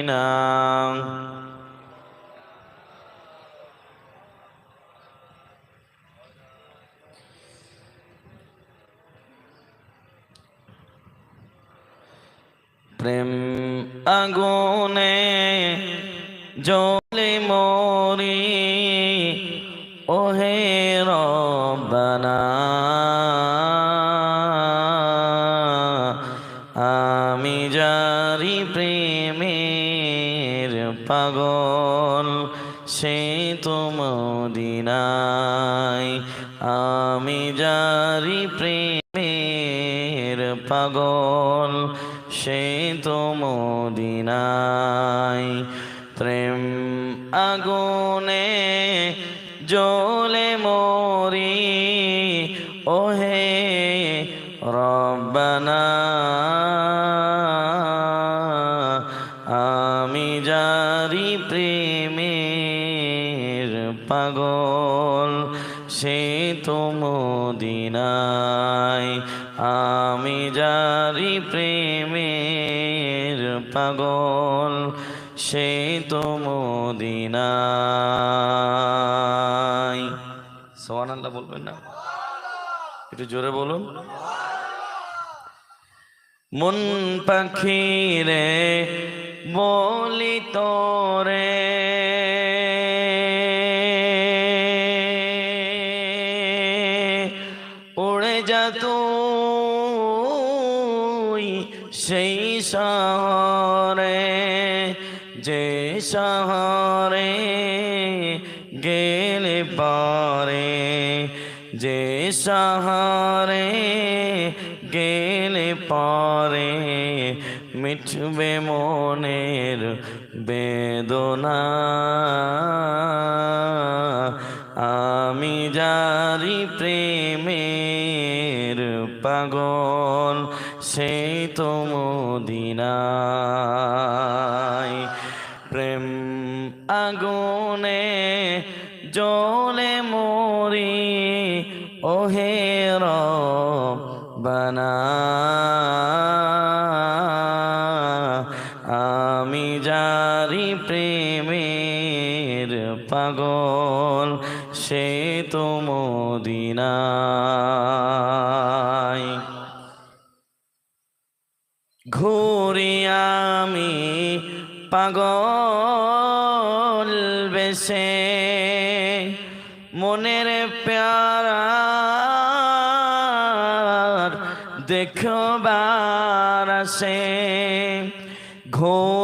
Medina প্রেম আগুনে জলে মরি ওহে রব্বানা। আমি জারি প্রেমের পাগল, সে তো মদিনায়। আমি জারি প্রেমের পাগল, সে তো মদিনায়। প্রেম আগুনে জলে মরি, ওহে রব্বানা। প্রেমের পাগল, সে তো মদিনায়। আমি জারি প্রেমের পাগল, সে তো মদিনায়। সোহান আল্লাহ বলবেন না? একটু জোরে বলুন। মন পাখি রে বলি তোরে। উড়ে যা তুই সেই শহরে, যে শহরে গেলে পারে, যে শহরে গেলে পরে মিটবে মনের বেদনা। আমি জারি প্রেমের পাগল সেই তো মদিনায়। প্রেম আগুনে জলে মরি, ওহে রব্বানা আমি জারি প্রেমের পাগল সে তো মদিনায়। ঘুরি আমি পাগল বেশে মনের প্যারার দেখবার আসে ঘোর